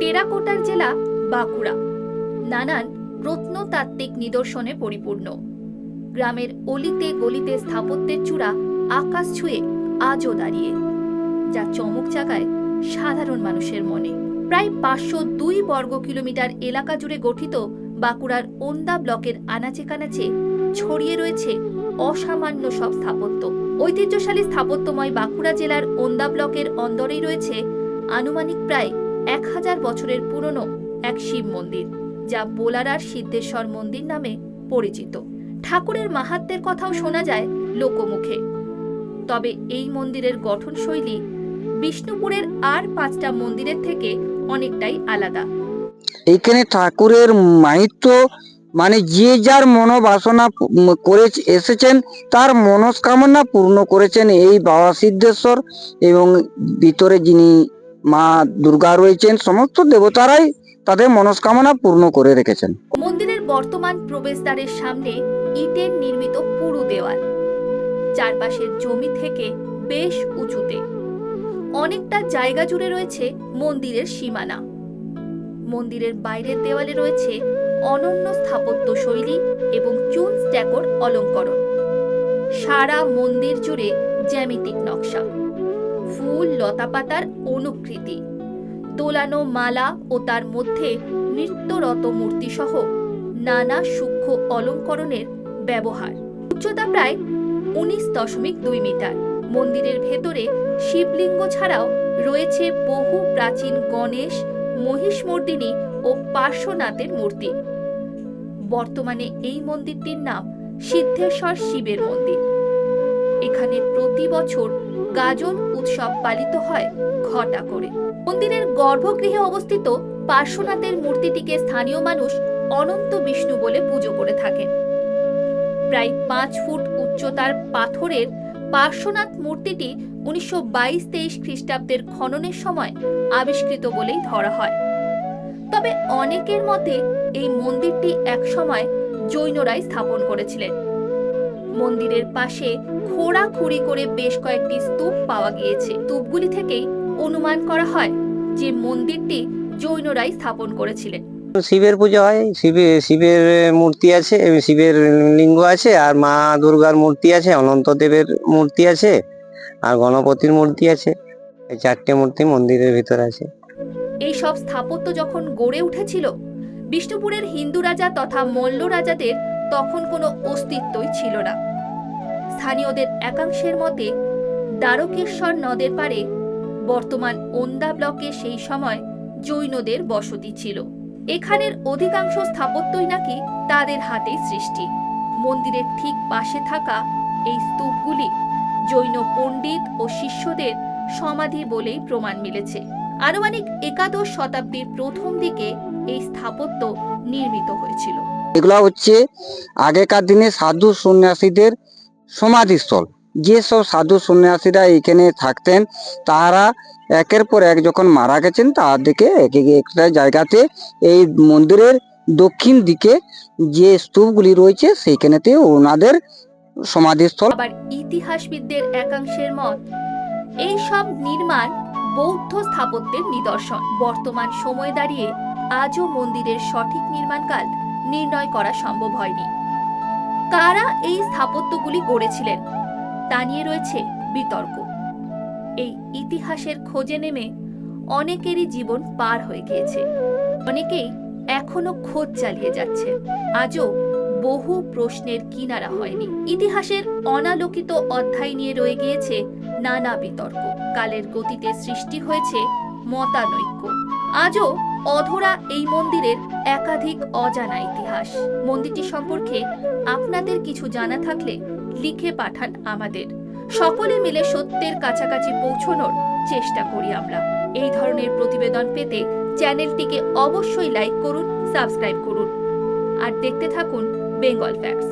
টেরাকোটার জেলা বাঁকুড়া। নানান প্রত্নতাত্ত্বিক নিদর্শনে পরিপূর্ণ। গ্রামের অলিতে গলিতে স্থাপত্যের চূড়া আকাশ ছুঁয়ে আজও দাঁড়িয়ে, যা চমক জাগায় সাধারণ মানুষের মনে। প্রায় পাঁচশো দুই বর্গ কিলোমিটার এলাকা জুড়ে গঠিত বাঁকুড়ার ওন্দা ব্লকের আনাচে কানাচে ছড়িয়ে রয়েছে অসামান্য সব স্থাপত্য। ঐতিহ্যশালী স্থাপত্যময় বাঁকুড়া জেলার ওন্দা ব্লকের অন্দরেই রয়েছে আনুমানিক প্রায় এক হাজার বছরের পুরনো এক শিব মন্দির, যা বোলারার সিদ্ধেশ্বর মন্দির নামে পরিচিত। ঠাকুরের মাহাত্মের কথাও শোনা যায় লোকমুখে। তবে এই মন্দিরের গঠনশৈলী বিষ্ণুপুরের আর পাঁচটা মন্দিরের থেকে অনেকটাই আলাদা। এখানে ঠাকুরের মাহিত্য মানে যে যার মনোবাসনা করে এসেছেন, তার মনস্কামনা পূর্ণ করেছেন এই বাবা সিদ্ধেশ্বর এবং ভিতরে যিনি মা দুর্গা রয়েছেন, সমস্ত দেবতারাই তাদের মনস্কামনা পূর্ণ করে রেখেছেন। মন্দিরের বর্তমান প্রবেশদ্বারের সামনে ইটের নির্মিত পুরু দেওয়াল। চারপাশের জমি থেকে বেশ উঁচুতে। অনেকটা জায়গা জুড়ে রয়েছে মন্দিরের সীমানা। মন্দিরের বাইরের দেওয়ালে রয়েছে অনন্য স্থাপত্য শৈলী এবং চুন স্ট্যাকর অলঙ্করণ। সারা মন্দির জুড়ে জ্যামিতিক নকশা। ফুল, লতাপাতার অনুকৃতি। দোলানো মালা ও তার মধ্যে নৃত্যরত মূর্তিসহ নানা সূক্ষ্ম অলঙ্করণের ব্যবহার। উচ্চতা প্রায় উনিশ দশমিক দুই মিটার। মন্দিরের ভেতরে শিবলিঙ্গ ছাড়াও রয়েছে বহু প্রাচীন গণেশ, মহিষমর্দিনী ও পার্শ্বনাথের মূর্তি। বর্তমানে এই মন্দিরটির নাম সিদ্ধেশ্বর শিবের মন্দির। এখানে প্রতি বছর গাজন উৎসব পালিত হয় ঘটা করে। মন্দিরের গর্ভগৃহে অবস্থিত পার্শ্বনাথের মূর্তিটিকে স্থানীয় মানুষ অনন্ত বিষ্ণু বলে পুজো করে থাকেন। প্রায় পাঁচ ফুট উচ্চতার পাথরের পার্শ্বনাথ মূর্তিটি উনিশশো বাইশ তেইশ খ্রিস্টাব্দের খননের সময় আবিষ্কৃত বলেই ধরা হয়। তবে অনেকের মতে এই মন্দিরটি একসময় জৈনরাই স্থাপন করেছিলেন। মন্দিরের পাশে খোঁড়াখুড়ি করে বেশ কয়েকটি স্তূপ পাওয়া গিয়েছে। স্তূপগুলি থেকেই অনুমান করা হয় যে মন্দিরটি জৈনরাই স্থাপন করেছিলেন। শিবের পুজো হয় শিবে শিবের মূর্তি আছে শিবের লিঙ্গ আছে আর মা দুর্গার মূর্তি আছে অনন্ত দেবের মূর্তি আছে আর গণপতির মূর্তি আছে। এই চারটে মূর্তি মন্দিরের ভিতর আছে। এই সব স্থাপত্য যখন গড়ে উঠেছিল বিষ্ণুপুরের হিন্দু রাজা তথা মল্ল রাজাদের তখন কোনো অস্তিত্বই ছিল না। স্থানীয়দের একাংশের মতে, দ্বারকেশ্বর নদের পারে বর্তমান ওন্দা ব্লকে সেই সময় জৈনদের বসতি ছিল। এখানের অধিকাংশ স্থাপত্যই নাকি তাদের হাতেই সৃষ্টি। মন্দিরের ঠিক পাশে থাকা এই স্তূপগুলি জৈন পণ্ডিত ও শিষ্যদের সমাধি বলেই প্রমাণ মিলেছে। আনুমানিক একাদশ শতাব্দীর প্রথম দিকে এই স্থাপত্য নির্মিত হয়েছিল। এগুলা হচ্ছে আগেকার দিনে সাধু সন্ন্যাসীদের সমাধিস্থল। যেসব সাধু সন্ন্যাসীরা এখানে থাকতেন তারা একের পর এক যখন মারা গেছেন এক এক একটা জায়গাতে এই মন্দিরের দক্ষিণ দিকে যে স্তূপগুলি রয়েছে, সেইখানেতে ওনাদের সমাধিস্থল। আবার ইতিহাসবিদদের একাংশের মত, এই সব নির্মাণ বৌদ্ধ স্থাপত্যের নিদর্শন। বর্তমান সময় দাঁড়িয়ে আজও মন্দিরের সঠিক নির্মাণকাল নির্ণয় করা সম্ভব হয়নি। কারা এই স্থাপত্যগুলি গড়েছিলেন, তা নিয়ে রয়েছে বিতর্ক। এই ইতিহাসের খোঁজে নেমে অনেকেরই জীবন পার হয়ে গিয়েছে। অনেকেই এখনও খোঁজ চালিয়ে যাচ্ছে। আজও বহু প্রশ্নের কিনারা হয়নি। ইতিহাসের অনালোকিত অধ্যায় নিয়ে রয়ে গিয়েছে নানা বিতর্ক। কালের গতিতে সৃষ্টি হয়েছে মতানৈক্য। আজও অধরা এই মন্দিরের একাধিক অজানা ইতিহাস। মন্দিরটি সম্পর্কে আপনাদের কিছু জানা থাকলে লিখে পাঠান আমাদের। সকলে মিলে সত্যের কাছাকাছি পৌঁছনোর চেষ্টা করি আমরা। এই ধরনের প্রতিবেদন পেতে চ্যানেলটিকে অবশ্যই লাইক করুন সাবস্ক্রাইব করুন। আর দেখতে থাকুন বেঙ্গল ফ্যাক্টস।